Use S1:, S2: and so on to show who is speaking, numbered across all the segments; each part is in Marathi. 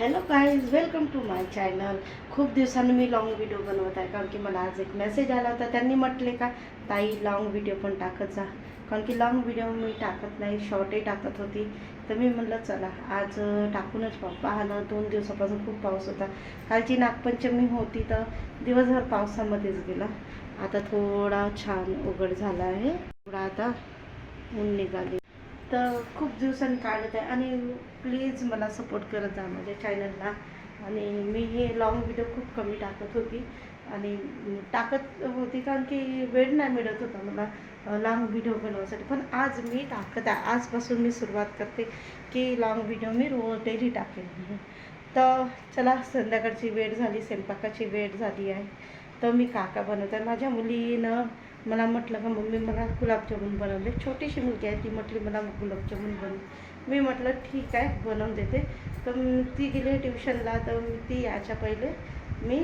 S1: Hello guys welcome to my channel खूप दिवसांनी मी लॉंग व्हिडिओ बनवत आहे कारण की मला आज एक मेसेज आला होता. त्यांनी म्हटले का ताई लॉंग व्हिडिओ पण टाकत जा. कारण की लॉंग व्हिडिओ मी टाकत नाही शॉर्टही टाकत होती. तर मी म्हटलं चला आज टाकूनच पप्पा पाहिलं दोन दिवसापासून खूप पाऊस होता. कालची नागपंचमी होती तर दिवसभर पावसामध्येच गेला. आता थोडा छान उघड झाला आहे. थोडा आता ऊन निघाली. तर खूप दिवसांनी काढत आहे. आणि प्लीज मला सपोर्ट करत जा माझ्या चॅनलला आणि मी हे लॉंग व्हिडिओ खूप कमी टाकत होती. आणि टाकत होती कारण की वेळ नाही मिळत होता मला लॉंग व्हिडिओ बनवायसाठी पण आज मी टाकत आहे. आजपासून मी सुरुवात करते की लॉंग व्हिडिओ मी रोज डेली टाकेन. तर चला संध्याकाळची वेळ झाली स्वयंपाकाची वेळ झाली आहे. तर मी काका बनवत. आहे माझ्या मुलीनं मला म्हटलं का मम्मी मला गुलाबजामुन बनवले. छोटीशी मुलगी आहे ती म्हटली मला गुलाबजामुन बनव. मी म्हटलं ठीक आहे बनवून देते. तर ती गेली ट्युशनला तर ती याच्या पहिले मी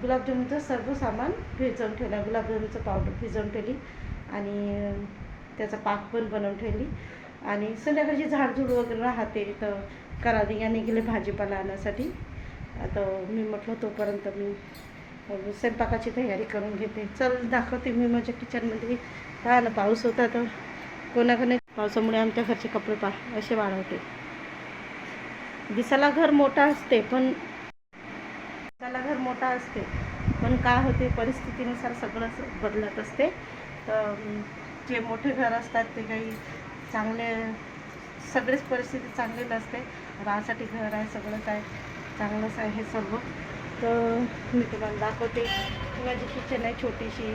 S1: गुलाबजामुनचं सर्व सामान भिजवून ठेवलं. गुलाबजामुनचं पावडर भिजवून ठेवली आणि त्याचा पाक पण बनवून ठेवली. आणि संध्याकाळची झाडझूड वगैरे राहते तर करादी याने गेले भाजीपाला आणण्यासाठी आता मी म्हटलं तोपर्यंत मी स्वयंपाकाची तयारी करून घेते. चल दाखवते मी माझ्या किचनमध्ये काय ना पाऊस होता तर कोणाकडे पावसामुळे आमच्या घरचे कपडे पा असे वाढवते दिसायला घर मोठा असते पण दिसायला घर मोठा असते. पण काय होते परिस्थितीनुसार सगळंच बदलत असते. तर जे मोठे घर असतात ते काही चांगले सगळेच परिस्थिती चांगली नसते राहासाठी घर आहे सगळंच आहे चांगलंच आहे हे सर्व. तर मी तुम्हाला दाखवते. माझी किचन आहे छोटीशी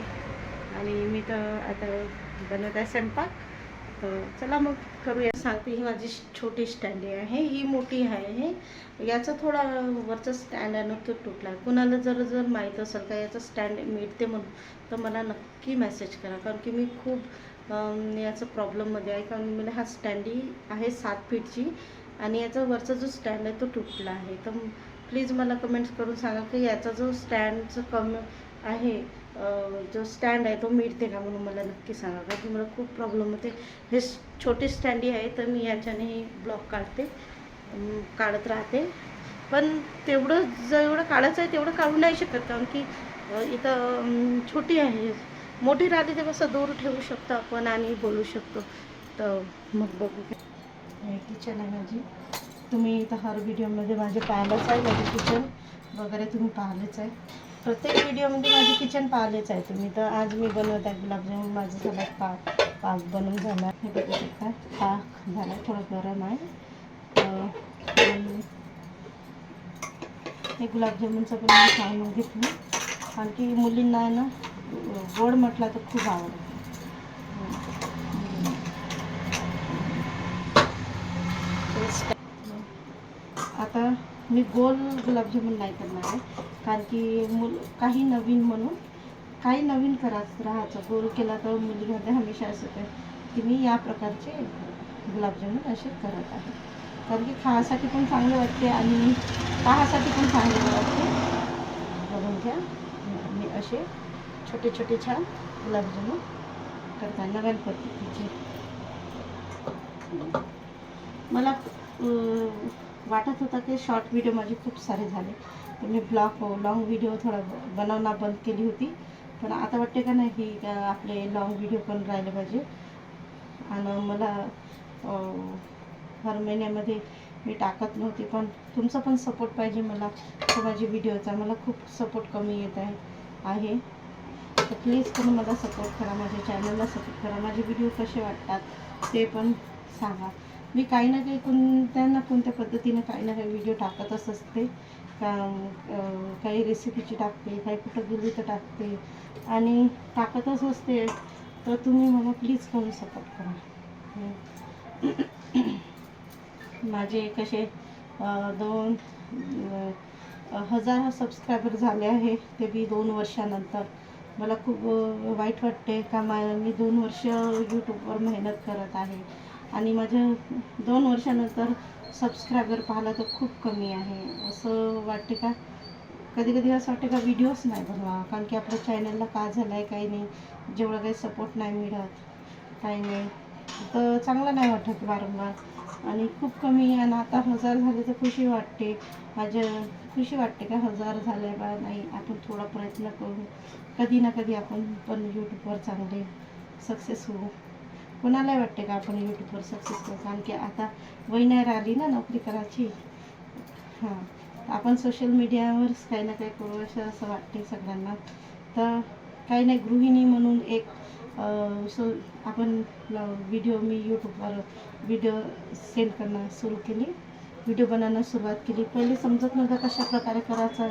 S1: आणि मी तर आता बनवत आहे स्वयंपाक. तर चला मग करूया. सांगते ही माझी छोटी स्टँडी आहे. ही मोठी आहे हे. याचा थोडा वरचा स्टँड आहे ना तो तुटला. आहे कुणाला जर जर माहीत असेल का याचं स्टँड मिळते म्हणून तर मला नक्की मेसेज करा. कारण की मी खूप याचं प्रॉब्लेममध्ये आहे. कारण मला हा स्टँडी आहे सात फीटची आणि याचा वरचा जो स्टँड आहे तो तुटला आहे. तर प्लीज मला कमेंट्स करून सांगा की याचा जो स्टँडचं कम आहे जो स्टँड आहे तो मिळते का म्हणून मला नक्की सांगा. कारण की मला खूप प्रॉब्लेम होते. हे छोटे स्टँडी आहे तर मी याच्याने ब्लॉक काढते काढत राहते. पण तेवढं जेवढं काढायचं आहे तेवढं काढू नाही शकत. कारण की इथं छोटी आहे. मोठी राहते ते कसं दूर ठेवू शकतो आपण आणि बोलू शकतो. तर मग बघू. किचन आहे माझी. तुम्ही इथं हर व्हिडिओमध्ये माझे पाहिलंच आहे माझे किचन वगैरे तुम्ही पाहिलेच आहे. प्रत्येक व्हिडिओमध्ये माझे किचन पाहिलेच आहे तुम्ही. तर आज मी बनवत आहे गुलाबजामुन माझं झालं पाक पाक बनवून झाला. हे बघू शकता. पाक झाला थोडं गरम आहे. हे गुलाबजामुनचं पण मी सांगून घेतलं. कारण की मुलींना आहे ना गोड म्हटलं तर खूप आवडतं. आता मी गोल गुलाबजामुन नाही करणार आहे. कारण की मुल काही नवीन म्हणून काही नवीन करायचं राहायचं गोल केला तर मुलीमध्ये हमेशा असं काय की मी या प्रकारचे गुलाबजामुन असे करत आहे. कारण की खाण्यासाठी पण चांगले वाटते आणि पाहासाठी पण चांगले वाटते. बघून घ्या. मी असे छोटे छोटे छान गुलाबजामुन करता नव्यान पद्धतीचे मला वाटत होता की शॉर्ट व्हिडिओ माझे खूप सारे झाले. तर मी ब्लॉग लॉंग व्हिडिओ थोडा ब- बनवणं बंद केली होती. पण आता वाटते का नाही की आपले लॉंग व्हिडिओ पण राहिले पाहिजे. आणि मला हर महिन्यामध्ये मी टाकत नव्हती पण तुमचा पण सपोर्ट पाहिजे मला. माझ्या व्हिडिओचा मला खूप सपोर्ट कमी येत आहे आहे. तर प्लीज करून मला सपोर्ट करा माझ्या चॅनलला सपोर्ट करा. माझे व्हिडिओ कसे वाटतात ते पण सांगा. मी काही ना काही कोणत्या ना कोणत्या पद्धतीने काही ना काही व्हिडिओ टाकतच असते. का काही रेसिपीची टाकते काही कुठं गेली तर टाकते. आणि टाकतच असते. तर तुम्ही मला प्लीज करून सपोर्ट करा. माझे कसे दोन हजार सबस्क्रायबर झाले आहे. ते बी दोन वर्षानंतर. मला खूप वाईट वाटते. का मा मी दोन वर्ष यूट्यूबवर मेहनत करत आहे. आणि माझं दोन वर्षानंतर सबस्क्रायबर पाहिला तर खूप कमी आहे. असं वाटते का? कधी कधी असं वाटते का व्हिडिओच नाही बनवा कारण की आपल्या चॅनलला का झालं आहे काही नाही. जेवढं काही सपोर्ट नाही मिळत काही नाही. तर चांगलं नाही वाटत वारंवार. आणि खूप कमी आणि आता हजार झाले तर खुशी वाटते. माझ्या खुशी वाटते का हजार झाले बा? नाही आपण थोडा प्रयत्न करू. कधी ना कधी आपण पण यूट्यूबवर चांगले सक्सेस होऊ. कोणालाही वाटते का आपण यूट्यूबवर सक्सेस करू कारण की आता वय नाही राहिली ना नोकरी करायची. हां. आपण सोशल मीडियावरच काही ना काही करू असं असं वाटते सगळ्यांना. तर काही नाही गृहिणी म्हणून एक सो आपण व्हिडिओ मी यूट्यूबवर व्हिडिओ सेंड करणं सुरू केली. व्हिडिओ बनवणं सुरुवात केली. पहिले समजत नव्हतं कशा प्रकारे करायचं.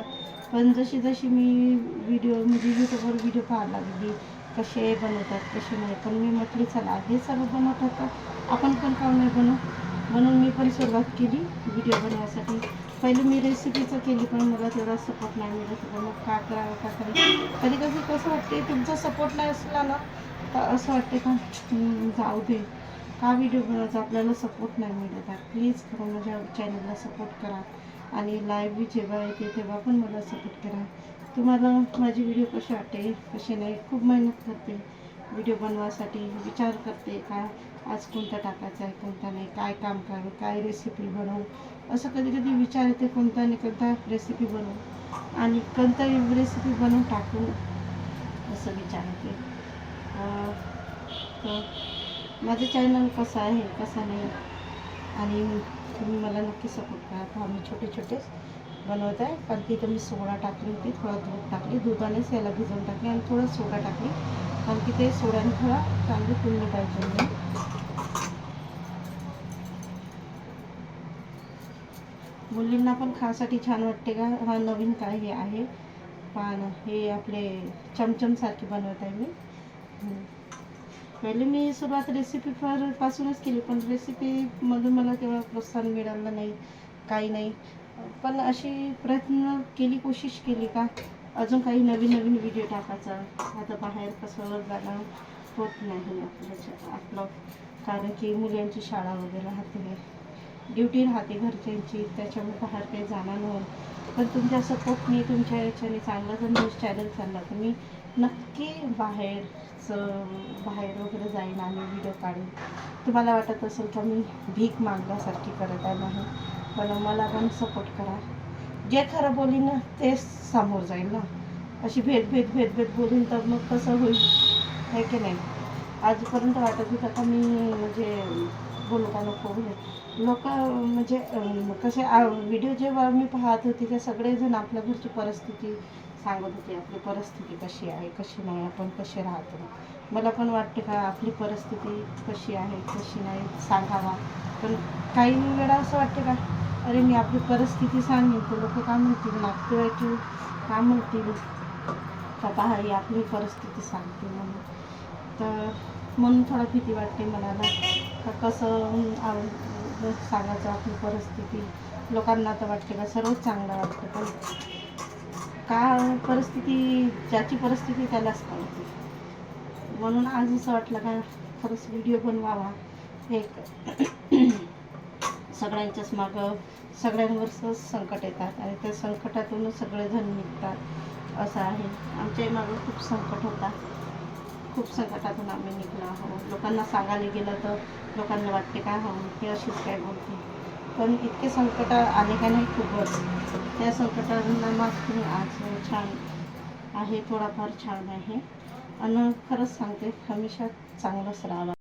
S1: पण जशी जशी मी व्हिडिओ म्हणजे यूट्यूबवर व्हिडिओ पाहायला लागली कसे बनवतात कसे नाही. पण मी म्हटली चला हे सर्व बनवतात तर आपण पण का नाही बनवू? म्हणून मी पण सुरुवात केली व्हिडिओ बनवायसाठी पहिले मी रेसिपीचं केली पण मला तेवढा सपोर्ट नाही मिळत. होता मग का करावं का करावं? कधी कधी कसं वाटते तुमचा सपोर्ट नाही असला ना तर असं वाटते का जाऊ दे. का व्हिडिओ बनवायचा? आपल्याला सपोर्ट नाही मिळत आहे. प्लीज करून माझ्या चॅनलला सपोर्ट करा आणि लाईव्ह जेव्हा येते तेव्हा पण मला सपोर्ट करा. तुम्हाला माझी व्हिडिओ कसे वाटते कशी नाही? खूप मेहनत करते. व्हिडिओ बनवासाठी विचार करते का आज कोणता टाकायचा आहे कोणता नाही काय काम करू काय रेसिपी बनवू? असं कधी कधी विचार येते कोणता नाही कोणता रेसिपी बनवू. आणि कोणता रेसिपी बनवून टाकू असं विचार येते. तर माझं चॅनल कसं आहे कसं नाही? आणि तुम्ही मला नक्की सपोर्ट करा. आम्ही छोटे छोटेच बनवत आहे. कारण की इथं मी सोडा टाकली होती थोडा दूध टाकली दुधानेच याला भिजवून टाकली आणि थोडं सोडा टाकली. कारण की ते सोड्याने थोडा चांगली फुलली पाहिजे मुलींना पण खासाठी छान वाटते का? हा नवीन काय हे आहे? पान हे आपले चमचमसारखे बनवत आहे मी. पहिले मी सुरुवात रेसिपी फार पासूनच केली पण रेसिपीमधून मला तेवढं प्रोत्साहन मिळालं नाही काही नाही. पण अशी प्रयत्न केली कोशिश केली का? अजून काही नवीन नवीन व्हिडिओ टाकायचा. आता बाहेर कसं जाणं होत नाही आपल्याच्या आपलं. कारण की मुलांची शाळा वगैरे राहते. ड्युटी राहते घरच्यांची त्याच्यामुळे बाहेर काही जाणार नाही पण तुमच्या सपोर्टने तुमच्या याच्याने चांगला जर न्यूज चॅनल चालला तर मी नक्की बाहेरचं बाहेर वगैरे जाईन आणि व्हिडिओ काढेन. तुम्हाला वाटत असेल का मी भीक मागण्यासारखी करत आहे नाही पण मला पण सपोर्ट करा. जे खरं बोलीन ना तेच समोर जाईल ना. अशी भेद भेद भेद भेद बोलून तर मग कसं होईल? आहे की नाही? आजपर्यंत वाटत होतं का मी म्हणजे बोलू का नको म्हणजे लोक म्हणजे कसे व्हिडिओ जेव्हा मी पाहत होती ते सगळेजण आपल्या घरची परिस्थिती सांगत होती आपली परिस्थिती कशी आहे कशी नाही आपण कसे राहतो? मला पण वाटते का आपली परिस्थिती कशी आहे कशी नाही सांगावा. पण काही वेळा असं वाटते का अरे मी आपली परिस्थिती सांगेन तर लोक काय म्हणतील? नातेवाईक काय म्हणतील? आता पहा ही आपली परिस्थिती सांगते म्हणून. तर म्हणून थोडा भीती वाटते मनाला. का कसं सांगायचं आपली परिस्थिती? लोकांना तर वाटते का सर्वच चांगलं वाटतं पण का परिस्थिती ज्याची परिस्थिती त्यालाच कळते म्हणून आज असं वाटलं का खरंच व्हिडिओ बनवावा. एक सगळ्यांच्याच मागं सगळ्यांवरच संकट येतात आणि त्या संकटातूनच सगळेजण निघतात. असं आहे. आमच्याही मागं खूप संकट होता. खूप संकटातून आम्ही निघलो आहोत. लोकांना सांगायला गेलं तर लोकांना वाटते काय हो हे अशीच काय बोलते पण इतके संकट आले का नाही खूपच. त्या संकटांना तुम्ही आज छान आहे थोडाफार छान आहे. आणि खरंच सांगते हमेशा चांगलंच राहावं.